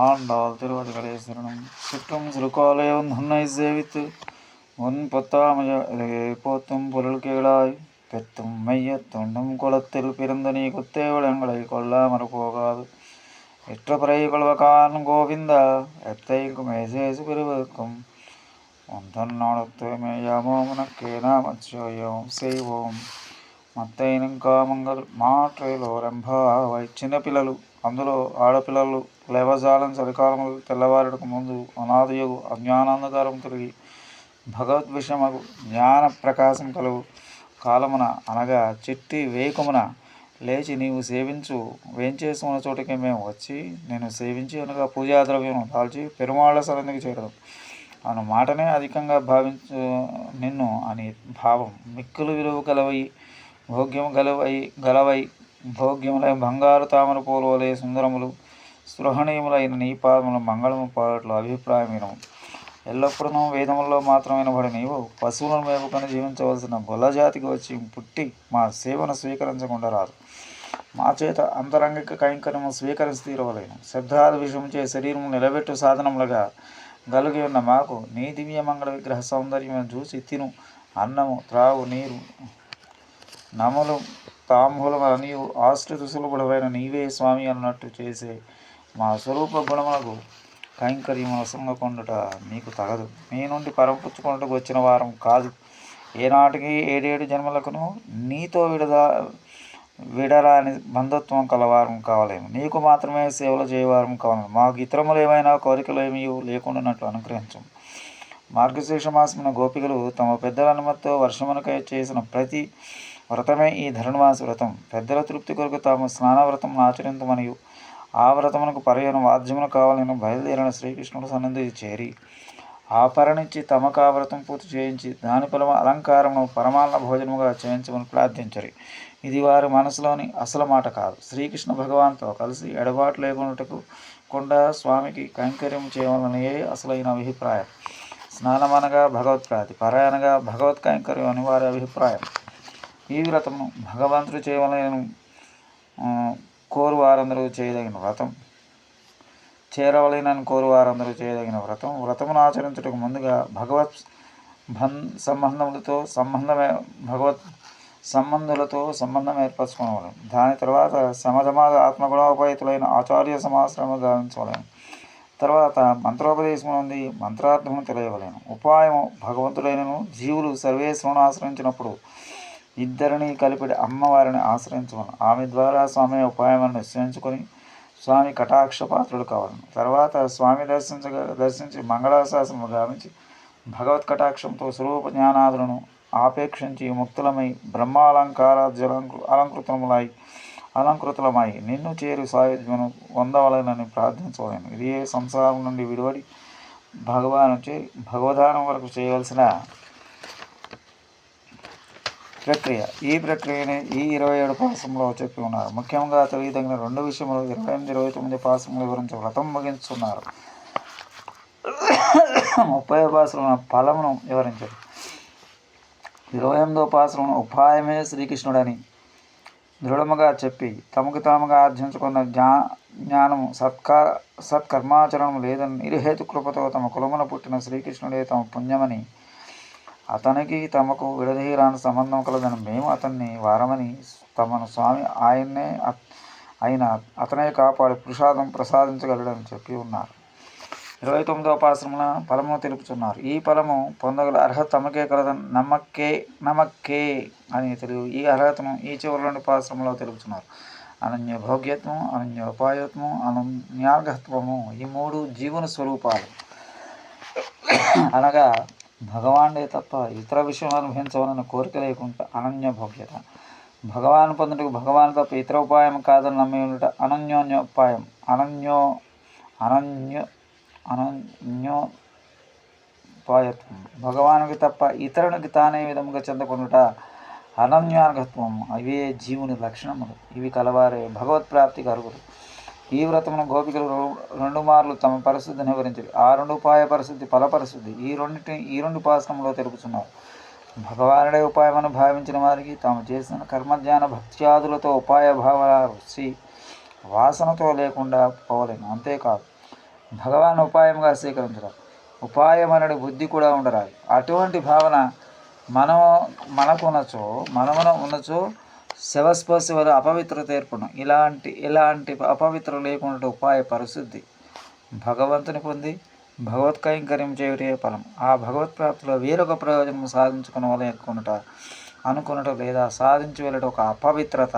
ஆண்டாள் திருவடிகளே சரணம் சுற்றும் சிறுகாலையும் நன்னை சேவித்து உன் பொத்தாமய போத்தும் பொருள் கேளாய் பெத்தும் மைய தொண்டும் குளத்தில் பிறந்த நீ குத்தேவளங்களை கொல்லாமற் போகாது எற்றபறை கொள்வகான் கோவிந்தா எத்தைக்கும் ஏசேசு பெருவர்க்கும் உந்தன் நாடத்து மேயாமோ உனக்கே நாமச்சோயம் செய்வோம் మత్తైన కామంగల్ మాట్రేలో రంభావై చిన్నపిల్లలు అందులో ఆడపిల్లలు లేవజాలం చలికాలములు తెల్లవారుటకు ముందు అనాదియగు అజ్ఞానాంధకారం తిరిగి భగవద్విషమగు జ్ఞాన ప్రకాశం కలుగు కాలమున అనగా చిట్టి వేకుమున లేచి నీవు సేవించు వేంచేసుకున్న చోటికి మేము వచ్చి నేను సేవించి అనగా పూజా ద్రవ్యం దాల్చి పెరుమాళ్ళ సరందికి చేరదు అను మాటనే అధికంగా భావించు నిన్ను అని భావం మిక్కులు విలువ గలవై భోగ్యం గలవై గలవై భోగ్యములై బంగారు తామర పూలు వలె సుందరములు స్పృహణీయములైన నీ పాదములు మంగళము పాడట్లు అభిప్రాయమైన. ఎల్లప్పుడూ వేదముల్లో మాత్రమైన వాడు నీవు పశువులను మేపుకొని జీవించవలసిన గొల్లజాతికి వచ్చి పుట్టి మా సేవను స్వీకరించకుండా రాదు. మా చేత అంతరంగిక కైంకర్యము స్వీకరించి తీరవలేను. శబ్దాల విషయంచే శరీరము నిలబెట్టు సాధనములుగా గలిగి ఉన్న మాకు నీ దివ్య మంగళ విగ్రహ సౌందర్యం చూసి తిను. అన్నము త్రావు నీరు నమలు తాంబూలం నీవు ఆశ్రిత సులభుడమైన నీవే స్వామి అన్నట్టు చేసే మా స్వరూప గుణములకు కైంకర్యముల సొంగకొండుట మీకు తగదు. మీ నుండి పరంపుచ్చుకొనుటకు వచ్చిన వారం కాదు. ఏనాటికి ఏడేడు జన్మలకును నీతో విడదా విడరాని బంధుత్వం కలవారం కావలేము. నీకు మాత్రమే సేవలు చేయవారం కావాలి మాకు ఇతరములు ఏమైనా కోరికలు ఏమీ లేకుండానట్లు అనుగ్రహించం. మార్గశీర్ష మాసమున గోపికలు తమ పెద్దల అనుమతితో వర్షమునకై చేసిన ప్రతి వ్రతమే ఈ ధరణవాస వ్రతం. పెద్దల తృప్తి కొరకు తాము స్నాన వ్రతం ఆచరించమనియు ఆ వ్రతమునకు పర్యను వాద్యమును కావాలని బయలుదేరిన శ్రీకృష్ణుడు సన్నిధి చేరి ఆపరణించి తమకు ఆ వ్రతం పూర్తి చేయించి దాని ఫలము అలంకారము పరమాన్న భోజనముగా చేయించమని ప్రార్థించరి. ఇది వారి మనసులోని అసలు మాట కాదు. శ్రీకృష్ణ భగవాన్తో కలిసి ఎడబాటు లేకున్నటకు కొండ స్వామికి కైంకర్యం చేయవలనే అసలైన అభిప్రాయం? స్నానమనగా భగవత్ప్రాతి పరాయనగా భగవత్ కైంకర్యం అని వారి అభిప్రాయం. ఈ వ్రతము భగవంతుడు చేయవలన కోరు వారందరూ చేయదగిన వ్రతం. చేరవలేనని కోరు వారందరూ చేయదగిన వ్రతం. వ్రతమును ఆచరించుటకు ముందుగా భగవత్ బం సంబంధములతో సంబంధమే భగవత్ సంబంధులతో సంబంధం ఏర్పరచుకోవాలి. దాని తర్వాత సమధమాద ఆత్మగుణోపేతులైన ఆచార్య సమాశ్రమ గావించవలేను. తర్వాత మంత్రోపదేశం నుండి మంత్రార్థము తెలియవలేను. ఉపాయము భగవంతుడైనను జీవులు సర్వేశ్వరును ఆశ్రయించినప్పుడు ఇద్దరిని కలిపి అమ్మవారిని ఆశ్రయించవను ఆమె ద్వారా స్వామి ఉపాయములను నిశ్చయించుకొని స్వామి కటాక్ష పాత్రుడు కావాలను. తర్వాత స్వామి దర్శించ దర్శించి మంగళాశాసనము గావించి భగవత్ కటాక్షంతో స్వరూప జ్ఞానాదులను ఆపేక్షించి ముక్తులమై బ్రహ్మాలంకారాజ్యలంకృ అలంకృతములై అలంకృతులమై నిన్ను చేరి సాయుధ్యమును పొందవలనని ప్రార్థించవలను ఇది సంసారం నుండి విడివడి భగవాను చేరి భగవధానం వరకు చేయవలసిన ప్రక్రియ. ఈ ప్రక్రియని ఈ ఇరవై ఏడు పాసంలో చెప్పి ఉన్నారు. ముఖ్యంగా తెలియదగిన రెండు విషయములు ఇరవై ఎనిమిది ఇరవై తొమ్మిది పాసముల గురించి వ్రతం ముగించున్నారు. ముప్పై పాసముల ఫలమును వివరించారు ఇరవై ఎనిమిదో పాసమును ఉపాయమే శ్రీకృష్ణుడని దృఢముగా చెప్పి తమకు తాముగా ఆర్జించుకున్న జ్ఞా జ్ఞానము సత్కా సత్కర్మాచరణం లేదని నిరుహేతు కృపతో తమ కులమున పుట్టిన శ్రీకృష్ణుడే తమ పుణ్యమని అతనికి తమకు విడదీయరాని సంబంధం కలదని మేము అతన్ని వారమని తమను స్వామి ఆయన్నే అయిన అతనే కాపాడి పురుషాదం ప్రసాదించగలడని చెప్పి ఉన్నారు. ఇరవై తొమ్మిదవ పాశ్రమల ఫలమును తెలుపుతున్నారు. ఈ ఫలము పొందగల అర్హత తమకే కలదని నమ్మక్కే నమ్మక్కే అని తెలుగు ఈ అర్హతను ఈ చివరి రెండు పాశ్రమంలో తెలుపుతున్నారు. అనన్య భోగ్యత్వం అనన్య ఉపాయత్వం అనన్యార్ఘత్వము ఈ మూడు జీవన స్వరూపాలు. అనగా భగవానుడే తప్ప ఇతర విషయం అనుభవించవాలని కోరిక లేకుండా అనన్య భవ్యత. భగవాన్ పొందుటకు భగవాన్ తప్ప ఇతర ఉపాయం కాదని నమ్మి ఉండట అనన్యోన్యోపాయం. అనన్యో అనన్య అనన్యోపాయత్వం. భగవానుకి తప్ప ఇతరునికి తానే విధముగా చెందకుండుట అనన్యార్ఘత్వం అవే జీవుని లక్షణములు. ఇవి కలవారే భగవత్ప్రాప్తికి అరుగురు ఈ వ్రతమును గోపికలు రెండు మార్లు తమ పరిస్థితిని వివరించారు ఆ రెండు ఉపాయ పరిస్థితి ఫల పరిస్థితి ఈ రెండింటి ఈ రెండు ఉపాసనంలో తెలుపుతున్నారు భగవానుడే ఉపాయమని భావించిన వారికి తాము చేసిన కర్మజ్ఞాన భక్త్యాదులతో ఉపాయ భావ రుచి వాసనతో లేకుండా పోలేము. అంతేకాదు భగవాన్ ఉపాయంగా స్వీకరించడం ఉపాయమనడి బుద్ధి కూడా ఉండరాదు. అటువంటి భావన మనం మనకు ఉన్నచో మనమున ఉన్నచో శవస్పర్శ వల్ల అపవిత్రత ఏర్పడడం ఇలాంటి ఇలాంటి అపవిత్ర లేకుండా ఉపాయ పరిశుద్ధి భగవంతుని పొంది భగవత్ కైంకర్యం చేయుటే ఫలం. ఆ భగవత్ ప్రాప్తిలో వేరొక ప్రయోజనం సాధించుకున్న వల్ల అనుకున్నట అనుకున్నట లేదా సాధించి వెళ్ళడం ఒక అపవిత్రత.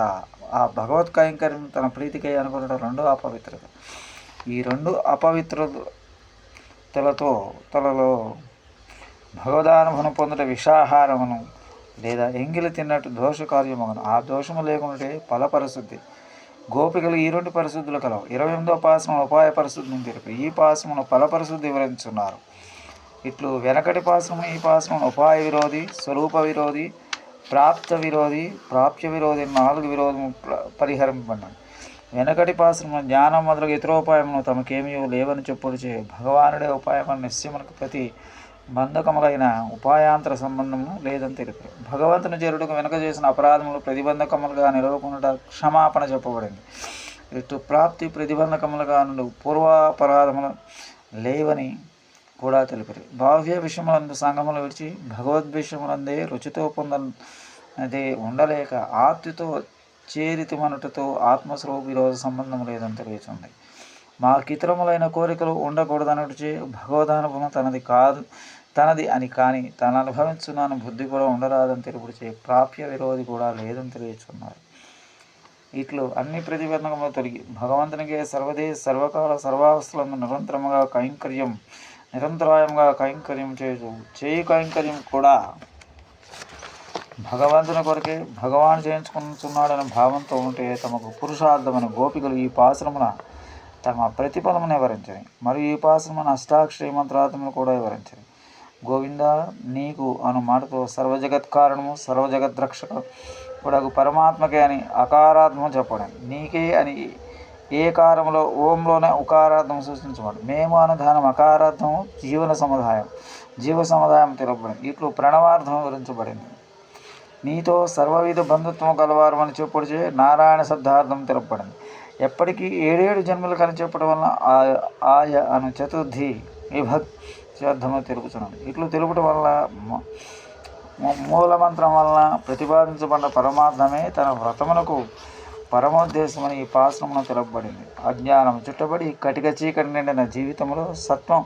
ఆ భగవత్ కైంకర్యం తన ప్రీతికై అనుకున్నట రెండు అపవిత్రత. ఈ రెండు అపవిత్రతలతో తలలో భగవదానుభవం పొందట విషాహారమును లేదా ఎంగిలి తిన్నట్టు దోష కార్యమగను ఆ దోషము లేకుంటే ఫల పరిశుద్ధి గోపికలు ఈ రెండు పరిశుద్ధులు కలవు. ఇరవై ఎనిమిదో పాసనం ఉపాయ పరిశుద్ధిని తెలిపి ఈ పాసమును ఫల పరిశుద్ధి వివరించున్నారు. ఇట్లు వెనకటి పాసనం ఈ పాసనం ఉపాయ విరోధి స్వరూప విరోధి ప్రాప్త విరోధి ప్రాప్య విరోధి నాలుగు విరోధము పరిహరింపబడినాడు వెనకటి పాశ్రమ జ్ఞానం మొదలగు ఇతరోపాయమును తమకేమీ లేవని చెప్పుడుచే భగవానుడే ఉపాయమని నిశ్చయమునకు ప్రతి బంధకములైన ఉపాయాంతర సంబంధము లేదని తెలిపారు. భగవంతుని చేరుటకు వెనుక చేసిన అపరాధములు ప్రతిబంధకములుగా నిలవకుండా క్షమాపణ చెప్పబడింది. ఇటు ప్రాప్తి ప్రతిబంధకములుగా నుండి పూర్వాపరాధములు లేవని కూడా తెలిపారు. బాహ్య విషయములందు సంగములు విడిచి భగవద్విషయములందే రుచితో పొందదే ఉండలేక ఆర్తితో చేరితిమనుటతో ఆత్మస్వరూప విరోధ సంబంధం లేదని తెలియచుంది. మాకితరములైన కోరికలు ఉండకూడదనటచే భగవదానుభవం తనది కాదు. తనది అని కానీ తను అనుభవించున్నాను బుద్ధి కూడా ఉండరాదని తెలుపుడిచే ప్రాప్య విరోధి కూడా లేదని తెలియచున్నారు ఇట్లు అన్ని ప్రతిబంధకములు తొలగి భగవంతునికి సర్వదేశ సర్వకాల సర్వావస్థలను నిరంతరముగా కైంకర్యం నిరంతరాయంగా కైంకర్యం చేయు చేయి కైంకర్యం కూడా భగవంతుని కొరకే భగవాన్ చేయించుకుంటున్నాడనే భావంతో ఉంటే తమకు పురుషార్థమైన గోపికలు ఈ పాశ్రమున తమ ప్రతిఫలమును వివరించని మరియు ఈ పాశ్రమున అష్టాక్షరి మంత్రాత్మను కూడా వివరించని. గోవింద నీకు అను మాటతో సర్వజగత్ కారణము సర్వజగత్ రక్షక కూడకు పరమాత్మకే అని అకారాత్మం చెప్పడం నీకే అని ఏ కారంలో ఓంలోనే ఉకారార్థం సూచించబడి మేము అనుధానం అకారార్థం జీవన సముదాయం జీవ సముదాయం తెలుపబడింది. ఇట్లు ప్రణవార్థం వివరించబడింది. నీతో సర్వవిధ బంధుత్వం కలవారు అని చెప్పుడుచే నారాయణ శబ్దార్థం తెలుపబడింది. ఎప్పటికీ ఏడేడు జన్మలు కనిచెప్పడం చెప్పడం వలన ఆయ అను చతుర్థి విభక్తి అర్థము తెలుపుతున్నాను ఇట్లు తెలుపుట వల్ల మూలమంత్రం వలన ప్రతిపాదించబడిన పరమార్థమే తన వ్రతమునకు పరమోద్దేశమని ఈ పాశ్రమను తెలపబడింది. అజ్ఞానం చుట్టబడి కటిక చీకటి నిండిన జీవితంలో సత్వం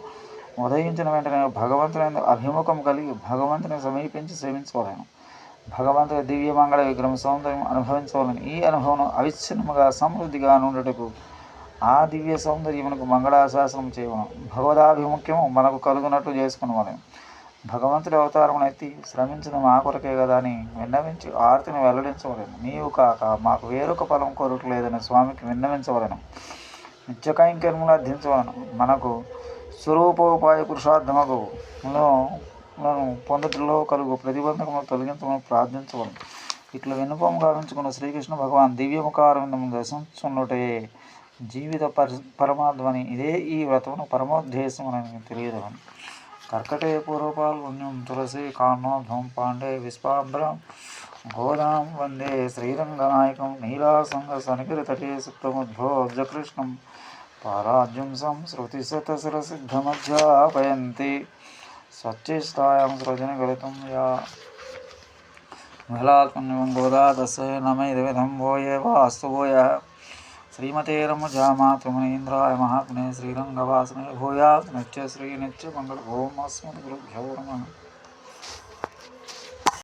ఉదయించిన వెంటనే భగవంతుని అభిముఖం కలిగి భగవంతుని సమీపించి సేవించవలను. భగవంతుని దివ్య మంగళ విగ్రహం సౌందర్యం అనుభవించవాలని. ఈ అనుభవం అవిచ్ఛిన్నముగా సమృద్ధిగా ఉండటకు ఆ దివ్య సౌందర్యమునకు మంగళాశాసనం చేయవను భగవదాభిముఖ్యము మనకు కలుగునట్లు చేసుకునవలేము భగవంతుడి అవతారమును ఎత్తి శ్రమించిన మా కొరకే కదా అని విన్నవించి ఆర్తిని వెల్లడించవలేను. నీవు కాక మాకు వేరొక ఫలం కోరట్లేదని స్వామికి విన్నవించవలను. నిత్య కైంకర్యములు అర్థించవలను. మనకు స్వరూపోపాయ పురుషార్థమకు లను కలుగు ప్రతిబంధకములు తొలగించమని ప్రార్థించవలను. ఇట్లా వినుపం గావించుకున్న శ్రీకృష్ణ భగవాన్ దివ్యముఖారవిందము దర్శించున్నటే జీవిత పర పరమాత్మని ఇదే ఈ వ్రతమును పరమోద్దేశం అని తెలియదు కర్కటే పూర్వపాల్ పుణ్యం తులసి కాన్నోధ్వం పాండే విశ్వాంబరం గోదాం వందే శ్రీరంగనాయకం నీలాసంగ సనిగిరితటే సుప్తముద్భోజకృష్ణం పారాజ్యం సంస్కృతిశతశిరసిద్ధమధ్యాపయంతి స్వచ్ఛిష్టాయాం సృజనగలితం యా మహిళాత్మన్యం గోదా దశే నమైదవిధం భోయే వాస్తు భూయ శ్రీమతే రమజామాతృమణీంద్రాయ మహాత్మే శ్రీరంగవాసనే భూయాత్ నిత్య శ్రీ నిత్య మంగళ ఓం అస్మద్ గురుభ్యో నమః